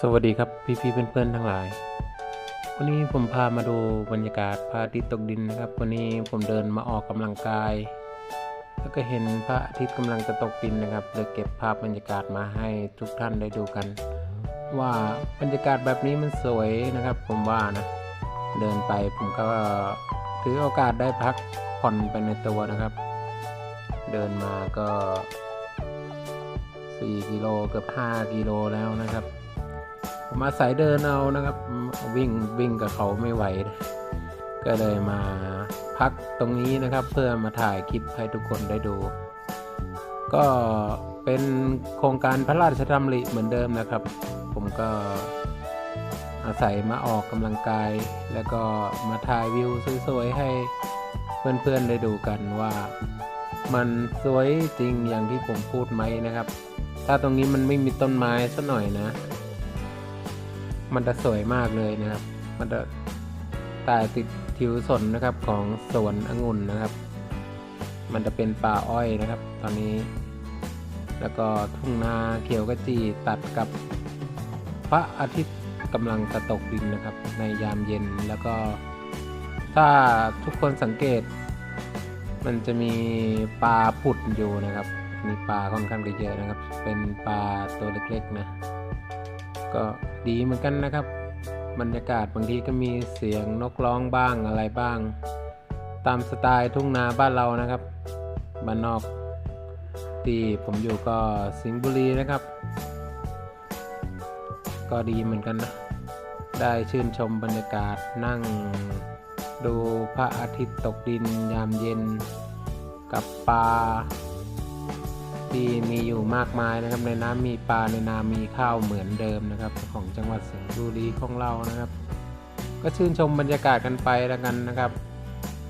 สวัสดีครับพี่พี่ๆเพื่อนๆทั้งหลาย วันนี้ผมพามาดูบรรยากาศพระอาทิตย์ตกดินนะครับ วันนี้ผมเดินมาออกกำลังกาย แล้วก็เห็นพระอาทิตย์กำลังจะตกดินนะครับเลยเก็บภาพบรรยากาศมาให้ทุกท่านได้ดูกัน ว่าบรรยากาศแบบนี้มันสวยนะครับ ผมว่านะเดินไปผมก็ถือโอกาสได้พักผ่อนไปในตัวนะครับ เดินมาก็4กิโลเกือบ5กิโลแล้วนะครับ มาศัยเดินเอานะครับ วิ่งวิ่งกับเขาไม่ไหว ก็เลยมาพักตรงนี้นะครับ เพื่อมาถ่ายคลิปให้ทุกคนได้ดู ก็เป็นโครงการพระราชดำริเหมือนเดิมนะครับ ผมก็อาศัยมาออกกำลังกาย แล้วก็มาถ่ายวิวสวยๆให้เพื่อนๆได้ดูกันว่ามันสวยจริงอย่างที่ผมพูดไหมนะครับ ถ้าตรงนี้มันไม่มีต้นไม้สักหน่อยนะ มันจะสวยมากเลยนะครับ มันจะตายติดทิวสนนะครับของสวนองุ่นนะครับ มันจะเป็นป่าอ้อยนะครับ ตอนนี้ แล้วก็ทุ่งนาเขียวกระจีตัดกับพระอาทิตย์กำลังจะตกดินนะครับ ในยามเย็นแล้วก็ถ้าทุกคนสังเกต มันจะมีปลาผุดอยู่นะครับ มีปลาค่อนข้างจะเยอะนะครับ เป็นปลาตัวเล็กๆนะ ก็ดีเหมือนกันนะครับ บรรยากาศบางทีก็มีเสียงนกร้องบ้างอะไรบ้าง ตามสไตล์ทุ่งนาบ้านเรานะครับบ้านนอกที่ผมอยู่ก็สิงห์บุรีนะครับ ก็ดีเหมือนกันนะได้ชื่นชมบรรยากาศนั่งดูพระอาทิตย์ตกดินยามเย็นกับปลา ที่มีอยู่มากมายนะครับ ในน้ำมีปลาในนามีข้าวเหมือนเดิมนะครับ ของจังหวัดสิงห์บุรีของเรานะครับ ก็ชื่นชมบรรยากาศกันไปแล้วกันนะครับ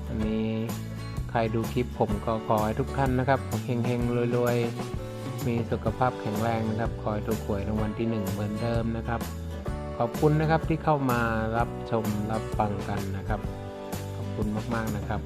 อันนี้ใครดูคลิปผมก็ขอให้ทุกท่านนะครับเฮงๆรวยๆมีสุขภาพแข็งแรงนะครับคอยถูกหวยรางวัลที่หนึ่งเหมือนเดิมนะครับ ขอบคุณนะครับที่เข้ามารับชมรับฟังกันนะครับ ขอบคุณมากๆนะครับ